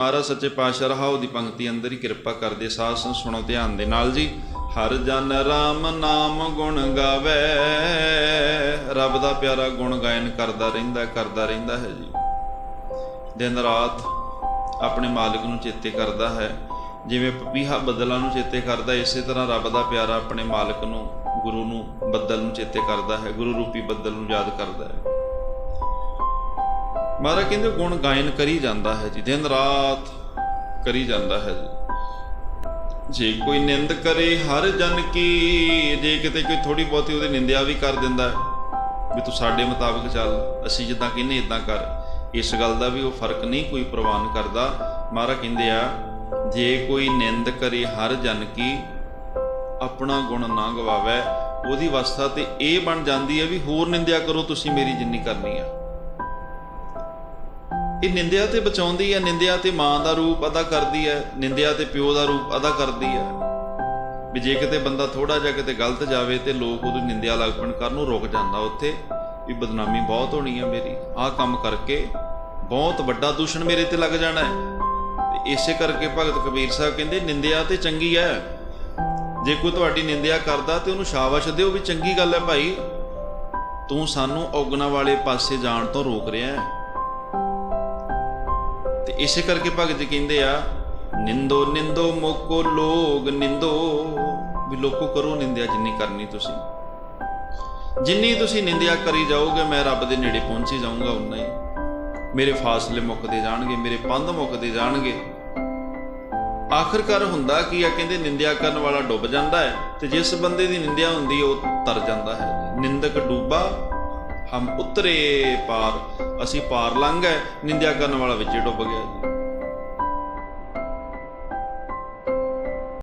ਮਹਾਰਾਜ ਸੱਚੇ ਪਾਤਸ਼ਾਹ ਰਹਾਉ ਦੀ ਪੰਕਤੀ ਅੰਦਰ ਹੀ ਕਿਰਪਾ ਕਰਦੇ, ਸਾਧ ਸੰਗ ਸੁਣੋ ਧਿਆਨ ਦੇ ਨਾਲ ਜੀ। ਹਰ ਜਨ ਰਾਮ ਨਾਮ ਗੁਣ ਗਾਵੇ, ਰੱਬ ਦਾ ਪਿਆਰਾ ਗੁਣ ਗਾਇਨ ਕਰਦਾ ਰਹਿੰਦਾ ਕਰਦਾ ਰਹਿੰਦਾ ਹੈ ਜੀ। ਦਿਨ ਰਾਤ ਆਪਣੇ ਮਾਲਕ ਨੂੰ ਚੇਤੇ ਕਰਦਾ ਹੈ, ਜਿਵੇਂ ਪਪੀਹਾ ਬੱਦਲਾਂ ਨੂੰ ਚੇਤੇ ਕਰਦਾ, ਇਸੇ ਤਰ੍ਹਾਂ ਰੱਬ ਦਾ ਪਿਆਰਾ ਆਪਣੇ ਮਾਲਕ ਨੂੰ, ਗੁਰੂ ਨੂੰ ਬੱਦਲ ਨੂੰ ਚੇਤੇ ਕਰਦਾ ਹੈ, ਗੁਰੂ ਰੂਪੀ ਬੱਦਲ ਨੂੰ ਯਾਦ ਕਰਦਾ ਹੈ। ਮਹਾਰਾਜ ਕਹਿੰਦੇ ਗੁਣ ਗਾਇਨ ਕਰੀ ਜਾਂਦਾ ਹੈ ਜੀ, ਦਿਨ ਰਾਤ ਕਰੀ ਜਾਂਦਾ ਹੈ ਜੀ। ਜੇ ਕੋਈ ਨਿੰਦ ਕਰੇ ਹਰ ਜਨ ਕੀ, ਜੇ ਕਿਤੇ ਕੋਈ ਥੋੜੀ ਬਹੁਤੀ ਉਹਦੀ ਨਿੰਦਿਆ ਵੀ ਕਰ ਦਿੰਦਾ ਵੀ ਤੂੰ ਸਾਡੇ ਮੁਤਾਬਕ ਚੱਲ, ਅਸੀਂ ਜਿੱਦਾਂ ਕਹਿੰਦੇ ਇਦਾਂ ਕਰ। ਇਸ ਗੱਲ ਦਾ ਵੀ ਉਹ ਫ਼ਰਕ ਨਹੀਂ ਕੋਈ ਪ੍ਰਵਾਨ ਕਰਦਾ। ਮਹਾਰਾਜ ਕਹਿੰਦੇ ਆ, ਜੇ ਕੋਈ ਨਿੰਦ ਕਰੇ ਹਰ ਜਨ ਕੀ, ਆਪਣਾ ਗੁਣ ਨਾ ਗਵਾਵੇ, ਉਹਦੀ ਅਵਸਥਾ ਤੇ ਇਹ ਬਣ ਜਾਂਦੀ ਹੈ ਵੀ ਹੋਰ ਨਿੰਦਿਆ ਕਰੋ, ਤੁਸੀਂ ਮੇਰੀ ਜਿੰਨੀ ਕਰਨੀ ਆ। ਇਹ ਨਿੰਦਿਆ ਤੇ ਬਚਾਉਂਦੀ ਹੈ, ਨਿੰਦਿਆ ਤੇ ਮਾਂ ਦਾ ਰੂਪ ਅਦਾ ਕਰਦੀ ਹੈ, ਨਿੰਦਿਆ ਤੇ ਪਿਓ ਦਾ ਰੂਪ ਅਦਾ ਕਰਦੀ ਹੈ। ਵੀ ਜੇ ਕਿਤੇ ਬੰਦਾ ਥੋੜਾ ਜਿਹਾ ਕਿਤੇ ਗਲਤ ਜਾਵੇ ਤੇ ਲੋਕ ਉਹਦੀ ਨਿੰਦਿਆ ਲੱਗਪਣ ਕਰਨ ਨੂੰ ਰੁਕ ਜਾਂਦਾ ਉੱਥੇ। ਵੀ ਬਦਨਾਮੀ ਬਹੁਤ ਹੋਣੀ ਹੈ ਮੇਰੀ। ਆਹ ਕੰਮ ਕਰਕੇ ਬਹੁਤ ਵੱਡਾ ਦੂਸ਼ਣ ਮੇਰੇ ਤੇ ਲੱਗ ਜਾਣਾ ਹੈ। ਤੇ ਇਸੇ ਕਰਕੇ ਭਗਤ ਕਬੀਰ ਸਾਹਿਬ ਕਹਿੰਦੇ, ਨਿੰਦਿਆ ਤੇ ਚੰਗੀ ਹੈ। ਜੇ ਕੋਈ ਤੁਹਾਡੀ ਨਿੰਦਿਆ ਕਰਦਾ ਤੇ ਉਹਨੂੰ ਸ਼ਾਬਾਸ਼ ਦਿਓ ਵੀ ਚੰਗੀ ਗੱਲ ਹੈ ਭਾਈ। ਤੂੰ ਸਾਨੂੰ ਔਗਣਾ ਵਾਲੇ ਪਾਸੇ ਜਾਣ ਤੋਂ ਰੋਕ ਰਿਹਾ ਹੈ। ਤੇ ਇਸੇ ਕਰਕੇ ਭਗਤ ਕਹਿੰਦੇ ਆ, ਨਿੰਦੋ ਨਿੰਦੋ ਮੋਕੋ ਲੋਗ, ਨਿੰਦੋ ਵੀ ਲੋਕੋ ਕਰੋ ਨਿੰਦਿਆ ਜਿੰਨੀ ਕਰਨੀ ਤੁਸੀਂ। ਜਿੰਨੀ ਤੁਸੀਂ ਨਿੰਦਿਆ ਕਰੀ ਜਾਓਗੇ, ਮੈਂ ਰੱਬ ਦੇ ਨੇੜੇ ਪਹੁੰਚੀ ਜਾਊਂਗਾ ਉਨਾ ਹੀ। ਮੇਰੇ ਫਾਸਲੇ ਮੁੱਕਦੇ ਜਾਣਗੇ, ਮੇਰੇ ਪੰਧ ਮੁੱਕਦੇ ਜਾਣਗੇ। ਆਖਰਕਾਰ ਹੁੰਦਾ ਕੀ ਆ, ਕਹਿੰਦੇ ਨਿੰਦਿਆ ਕਰਨ ਵਾਲਾ ਡੁੱਬ ਜਾਂਦਾ ਹੈ ਤੇ ਜਿਸ ਬੰਦੇ ਦੀ ਨਿੰਦਿਆ ਹੁੰਦੀ ਉਹ ਤਰ ਜਾਂਦਾ ਹੈ। ਨਿੰਦਕ ਡੂਬਾ ਹਮ ਉਤਰੇ ਪਾਰ ਅਸੀਂ ਪਾਰ ਲੰਘ ਗਏ ਨਿੰਦਿਆ ਕਰਨ ਵਾਲਾ ਵਿੱਚ ਡੁੱਬ ਗਿਆ। ਜੀ